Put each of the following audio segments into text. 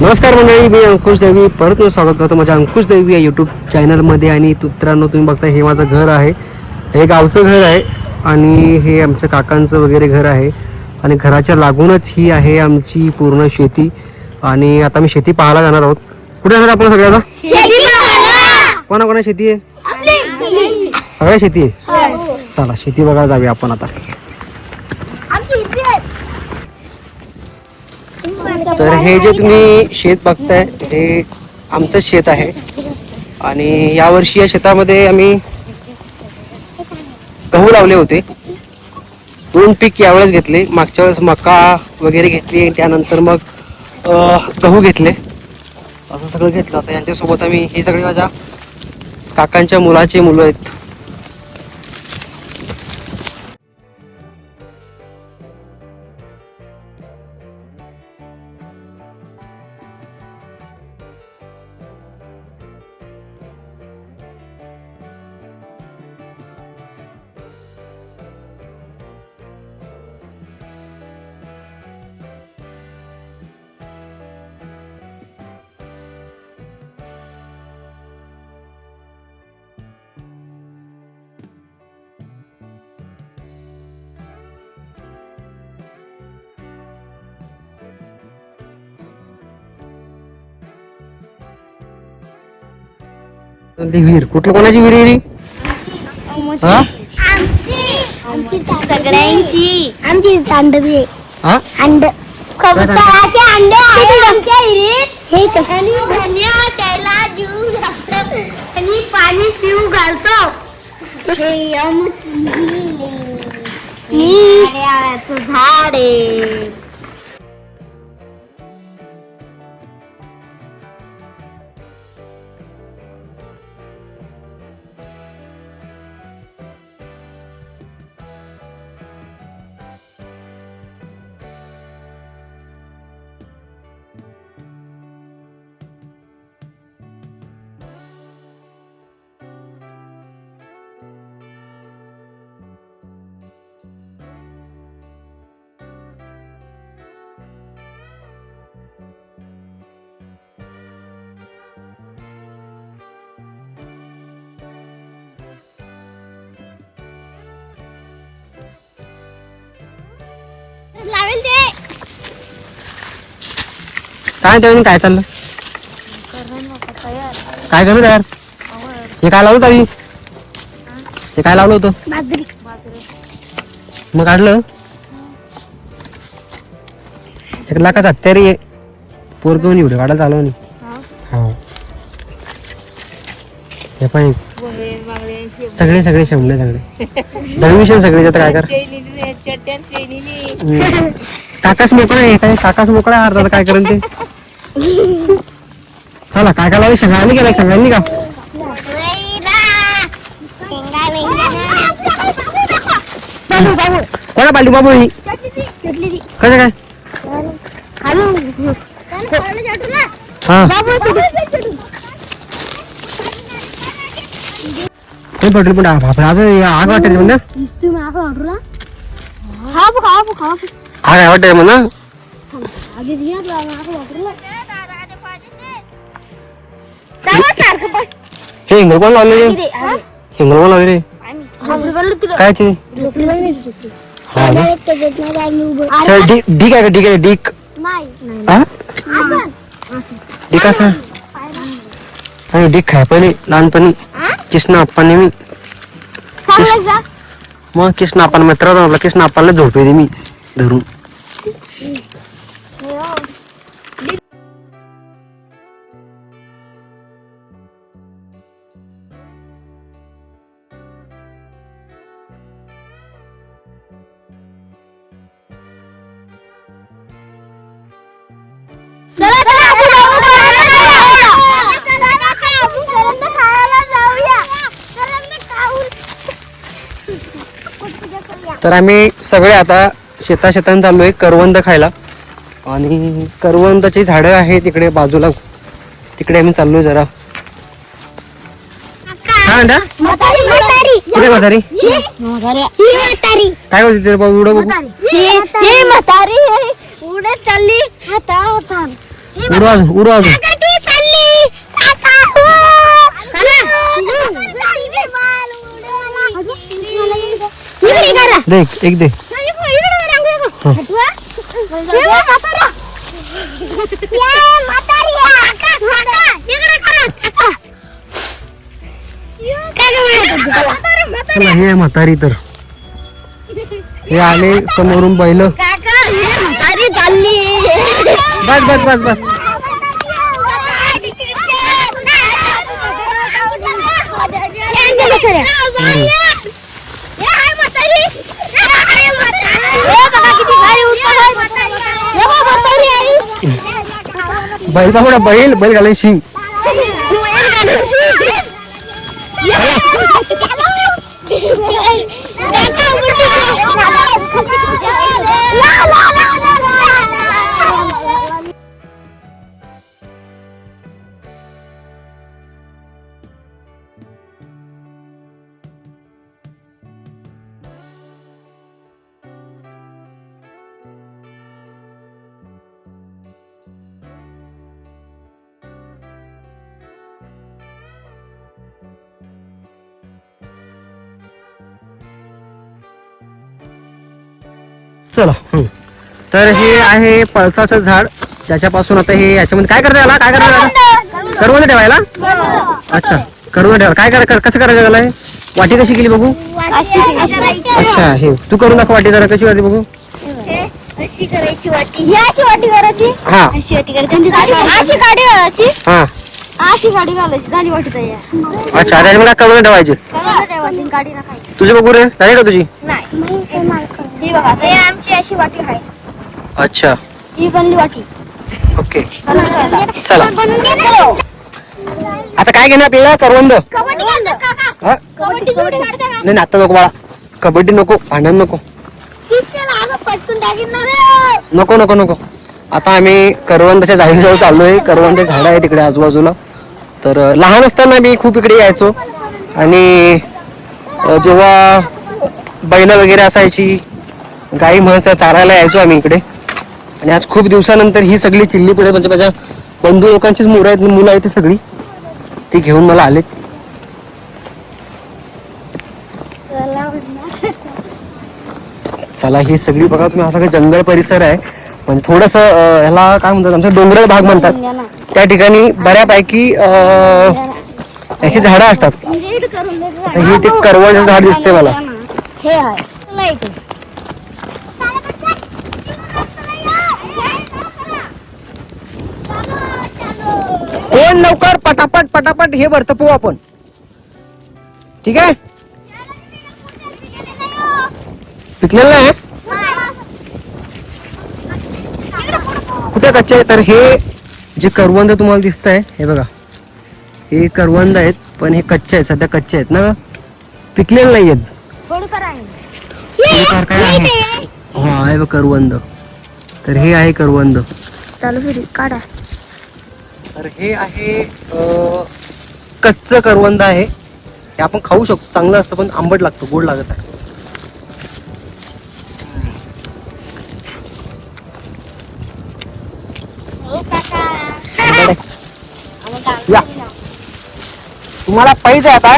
नमस्कार मंडळी मी अंकुश देवी. परत मी स्वागत करतो माझ्या अंकुश देवी या यूट्यूब चॅनलमध्ये आणि मित्रांनो तुम्ही बघता हे माझं घर आहे. हे गावचं घर आहे. आणि हे आमच्या काकांचं वगैरे घर आहे. आणि घराच्या लागूनच ही आहे आमची पूर्ण शेती. आणि आता मी शेती पाहायला जाणार आहोत. कुठे जाणार आपण सगळ्याला कोणा कोणा शेती आहे? सगळ्या शेती आहे? चला शेती बघायला जाऊया आपण आता. तर हे जे तुम्ही शेत बघताय हे आमचं शेत आहे. आणि यावर्षी या शेतामध्ये आम्ही गहू लावले होते. दोन पीक यावेळेस घेतले. मागच्या वेळेस मका वगैरे घेतली. त्यानंतर मग गहू घेतले. असं सगळं घेतलं. आता यांच्यासोबत आम्ही हे सगळे माझ्या काकांच्या मुलाचे मुलं आहेत. विहीर. कुठलं कोणाची विहीर आहे? हा? सगळ्यांची. आमची तांडवी आहे. हा? अंड. कबुतराचे अंडे आहे आमच्या विहिरीत. हे तर. आणि धन्य त्याला जीव घालतो. आणि पाणी पिऊ घालतो. हे. मी. झाड आहे. काय त्यावेळी काय चाललं? काय करू तयार? हे काय लावलं आधी हे काय लावलं होतं? मग काढलं? एक लाखाच हत्यारी आहे पोरग व्हिडिओ काढायला चालू नाही हो. हे पण. सगळे सगळे शमले सगळे. दळविशन सगळे आता काय कर. काकाच मोकळा आहे काय? काकाच मोकळा अर्धा काय करेल ते? चला काय काय लावले सगळ्यांनी गेला सगळ्यांनी का? कोणा पालटी बाबू ही? कसं काय? हा. ते पण बापरे अजून आग वाटते म्हणा आग आहे हे हिंगल कोण लावले हिंगल कोण लावले काय चे हा ना. चल डी डी काय का डी काय डीक हा? आणि डी खाय पण लहानपणी. कृष्ण आप्पाने मी मग कृष्ण आपण मित्र होता कृष्ण आप्पाला झोपे दे मी धरून. तर आम्ही सगळे आता शेता शेतान चाललोय करवंद खायला. आणि करवंदाची झाडं आहे तिकडे बाजूला. तिकडे आम्ही चाललोय जरा. कुठे म्हातारी? काय होती ते बाबू? बघू. म्हातारी. उडत चालली. हाता हाता. उडू अजून उडू अजून काका ती चालली काका इकडे करा दे एक दे चला हे म्हातारी तर हे आले समोरून बैल बस बस बस बस बैल का बैल बैल घालाय शिंग चला. तर हे आहे पळसाचं झाड. ज्याच्यापासून आता हे याच्यामध्ये काय करता याला? काय करता याला? करवंद ठेवायला? अच्छा. करवंद ठेवायला. काय करा कसं करायचं त्याला हे? वाटी कशी केली बघू? अच्छा हे. तू करून दाखव वाटी जरा. कशी वाटी बघू? अशी करायची वाटी? ही अशी वाटी करायची? हा. अशी वाटी करायची. आणि ती झाली- अशी गाडी घालायची. हा. अशी गाडी घालायची. झाली वाटी तयार. अच्छा त्याच्यामध्ये काय करवंद ठेवायचे? सगळं ठेवायची आणि गाडी खायची तुझे बघू रे. झाली का तुझी? बघा. आता ही आमची अशी वाटी आहे. अच्छा. ही बनली वाटी. ओके. चला. आता काय घेणार आपल्याला करवंद. हा? कबड्डी जोडी काढते का नाही नाही, आता नको बाळा. कबड्डी नको भांडण नको. किसकेला असं पटकून टाकीन ना रे नको नको नको. आता आम्ही करवंदाच्या झाडीजवळ चाललोय. करवंद झाड आहे तिकडे आजूबाजूला. तर अं, लहान असताना मी खूप इकडे यायचो. आणि अं, जेव्हा बैल वगैरे असायची गाई म्हैस चारायला यायचो आम्ही इकडे. आणि आज खूप दिवसानंतर ही सगळी चिल्ली पुढे म्हणजे माझ्या बंधू लोकांचीच मुलं आहेत मुलं आहेत ती सगळी. ती घेऊन मला आलेत. चला ही सगळी बघा तुम्ही हा सगळं जंगल परिसर आहे. म्हणजे थोडस ह्याला काय म्हणतात आमच्या डोंगराळ भाग म्हणतात. त्या ठिकाणी बऱ्यापैकी अशी झाडं असतात. हे ते करवळचं झाड दिसते मला. हे लवकर पटापट पटापट हे भरत पोहू आपण. ठीक आहे? पिकलेलं आहे कुठे कच्चे आहे तर हे जे करवंद तुम्हाला दिसत आहे हे बघा. हे करवंद आहेत पण हे कच्चे आहेत सध्या कच्चे आहेत ना? पिकलेले नाही आहेत. काय आहे? हा हे बघ करवंद. तर हे आहे करवंद. चालू काढा. तर हे आहे कच्चं करवंद आहे. हे आपण खाऊ शकतो चांगलं असतं पण आंबट लागतं गोड लागत आहे आंबट आहे. या. तुम्हाला पाहिजे आता.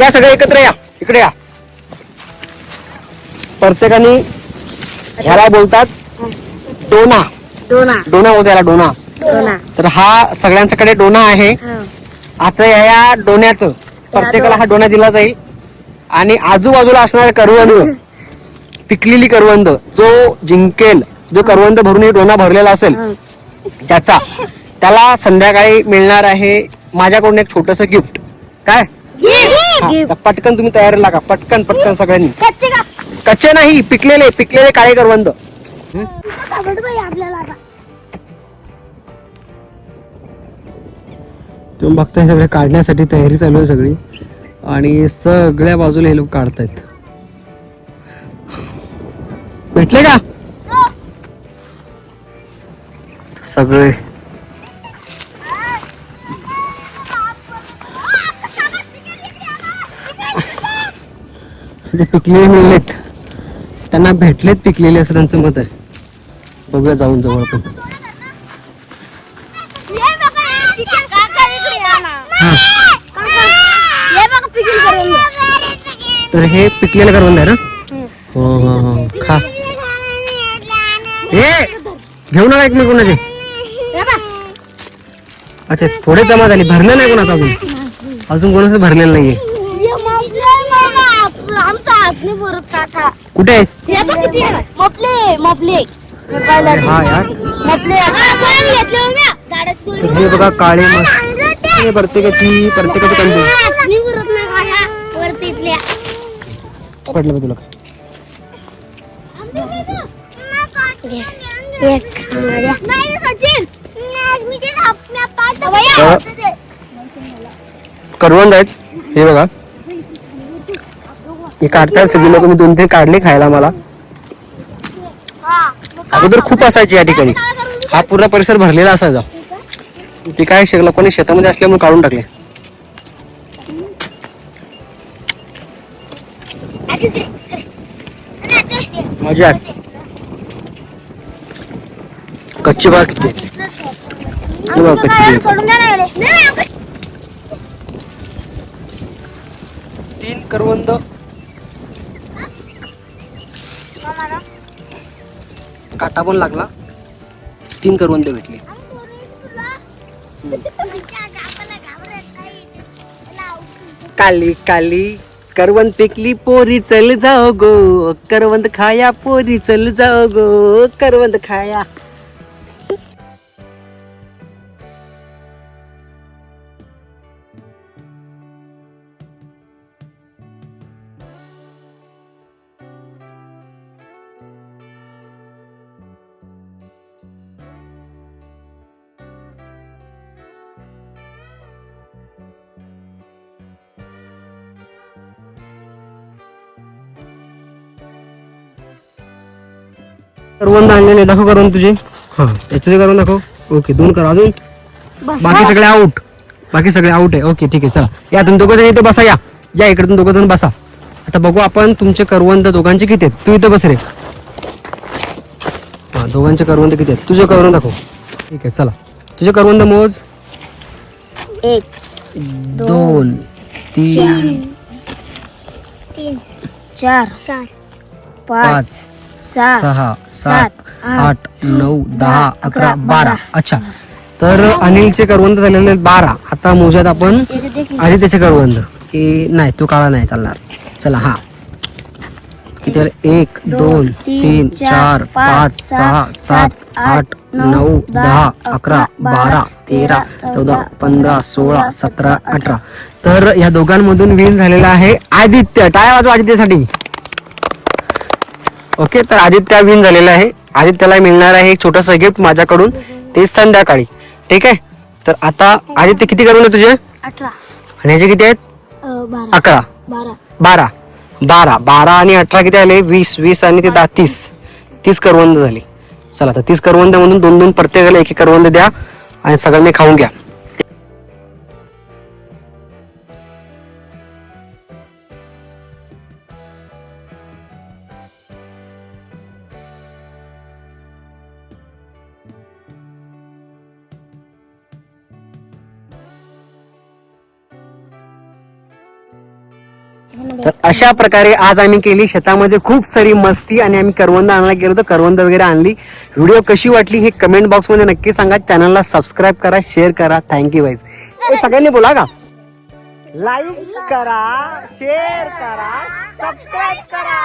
या सगळे एकत्र या. इकडे या. प्रत्येकाने ह्याला बोलतात डोना. डोना. बोलतो याला डोना. तर हा सगळ्यांच्याकडे डोना आहे. आता या डोण्याचं प्रत्येकाला हा डोना दिला जाईल. आणि आजूबाजूला असणारे करवंद पिकलेली करवंद जो जिंकेल जो करवंद भरून डोना भरलेला असेल त्याचा त्याला संध्याकाळी मिळणार आहे माझ्याकडून एक छोटस गिफ्ट. काय? पटकन तुम्ही तयारी लागा पटकन पटकन सगळ्यांनी. कच्चे नाही पिकलेले पिकलेले काळे करवंद. तुम्ही बघताय सगळे काढण्यासाठी तयारी चालू आहे सगळी. आणि सगळ्या बाजूला हे लोक काढतायत. भेटले का? सगळे. जे पिकलेले मिळलेत त्यांना भेटलेत पिकलेले असं त्यांचं मत आहे. बघूया जाऊन जवळ पण हा हे बघा पिकील करून तर हे पिकलेलं करवंद आहे ना? हो हो हो. खा. ए घेऊ नका एक मी कोणाचे अच्छा थोडे जमा झाले भरले नाही कोणाचं अजून? अजून कोणाचं भरलेलं नाहीये. कुठे? हे हा यार. हो बघा काळे मस्त. हे प्रत्येकाची प्रत्येकाची कंदी पडलं बघ तुला. करवंद आहेत. हे बघा. हे काढतात सगळी लोक मी दोन तीन काढले खायला मला. अगोदर खूप असायचे या ठिकाणी. हा पूर्ण परिसर भरलेला असायचा. ते काय शेग लोकांनी शेतामध्ये असल्यामुळे काढून टाकले. मजा कच्ची बाग किती बघा कच्ची तीन करवंद. काटा पण लागला. तीन करवंद भेटले. काली काली. करवंद पिकली पोरी चल जाओ गो. करवंद खाया पोरी चल जाओ गो. करवंद खाया. करवंद आणलेले दाखव करवंद तुझे. हा. याचे करवंद दाखव. ओके दोन कर अजून. बाकी सगळे आउट बाकी सगळे आउट आहे. ओके ठीक आहे चला. या तुम्ही दोघं जण इथे बसा या. या इकडे तुम्ही दोघं जण बसा. आता बघू आपण तुमचे करवंद दोघांचे किती आहेत. तू इथं बस रे. हा दोघांचे करवंद किती आहेत? तुझे करवंद दाखव. ठीक आहे चला. तुझे करवंद मोज. एक दोन तीन. तीन चार चार पाच सहा सात, आठ नऊ दहा अकरा बारा. अच्छा. तर अनिलचे करवंद झालेले आहेत बारा. आता मोजात आपण आधी त्याचे करवंद. ए नाही तो काळा नाही चालणार. चला हा. किती? एक दोन तीन चार पाच सहा सात आठ नऊ दहा अकरा बारा तेरा चौदा पंधरा सोळा सतरा अठरा. तर या दोघांमधून विन झालेला आहे आदित्य. टाळ्या वाजवा आदित्यसाठी. ओके तर आदित्य विन झालेला आहे. आदित्यला मिळणार आहे एक छोटस गिफ्ट माझ्याकडून. ते संध्याकाळी. ठीक आहे? तर आता आदित्य किती करून तुझे? अठरा. आणि ह्याचे किती आहेत? अकरा. बारा. बारा. बारा. बारा आणि अठरा किती आले? वीस. वीस आणि ते दहा. तीस. तीस करवंद झाली. चला तर तीस करवंद म्हणून दोन दोन प्रत्येकाला एक एक करवंद द्या आणि सगळ्यांनी खाऊन घ्या. तर अशा प्रकारे आज आम्ही केली. शेतामध्ये खूप सारी मस्ती आणि आम्ही करवंद आणायला गेलो तर करवंद वगैरे आणली. व्हिडिओ कशी वाटली हे कमेंट बॉक्समध्ये नक्की सांगा. चॅनलला सबस्क्राईब करा शेअर करा. थँक्यू वाईज सगळ्यांनी बोला का? लाईक करा शेअर करा सबस्क्राईब करा.